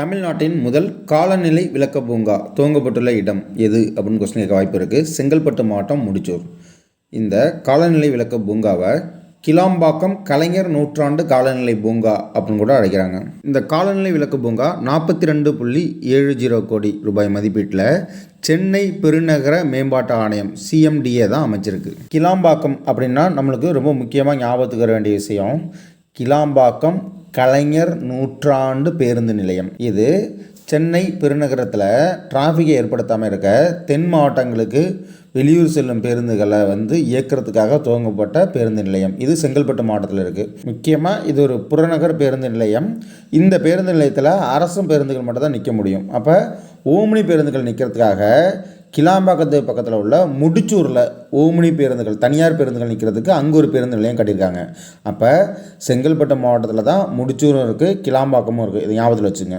தமிழ்நாட்டின் முதல் காலநிலை விளக்க பூங்கா துவங்கப்பட்டுள்ள இடம் எது அப்படின்னு கொஸ்டின் கேட்க வாய்ப்பு இருக்குது செங்கல்பட்டு மாவட்டம் முடிச்சூர். இந்த காலநிலை விளக்க பூங்காவை கிளாம்பாக்கம் கலைஞர் நூற்றாண்டு காலநிலை பூங்கா அப்படின்னு கூட அழைக்கிறாங்க. இந்த காலநிலை விளக்க பூங்கா நாற்பத்தி ரெண்டு புள்ளி ஏழு ஜீரோ கோடி ரூபாய் மதிப்பீட்டில் சென்னை பெருநகர மேம்பாட்டு ஆணையம் சிஎம்டிஏ தான் அமைச்சிருக்கு. கிளாம்பாக்கம் அப்படின்னா நம்மளுக்கு ரொம்ப முக்கியமாக ஞாபகத்துக்கு வர வேண்டிய விஷயம். கிளாம்பாக்கம் கலைஞர் நூற்றாண்டு பேருந்து நிலையம். இது சென்னை பெருநகரத்தில் டிராஃபிக்கை ஏற்படுத்தாமல் இருக்க தென் மாவட்டங்களுக்கு வெளியூர் செல்லும் பேருந்துகளை வந்து இயக்கிறதுக்காக துவங்கப்பட்ட பேருந்து நிலையம். இது செங்கல்பட்டு மாவட்டத்தில் இருக்குது முக்கியமாக இது ஒரு புறநகர் பேருந்து நிலையம். இந்த பேருந்து நிலையத்தில் அரசும் பேருந்துகள் மட்டும் தான் நிற்க முடியும். அப்போ ஓம்னி பேருந்துகள் நிற்கிறதுக்காக கிளாம்பாக்கத்து பக்கத்தில் உள்ள முடிச்சூரில் ஓமினி பேருந்துகள் தனியார் பேருந்துகள் நிற்கிறதுக்கு அங்கே ஒரு பேருந்து நிலையம் கட்டியிருக்காங்க. அப்போ செங்கல்பட்டு மாவட்டத்தில் தான் முடிச்சூரும் இருக்குது கிளாம்பாக்கமும் இருக்குது இதை ஞாபகத்தில் வச்சுங்க.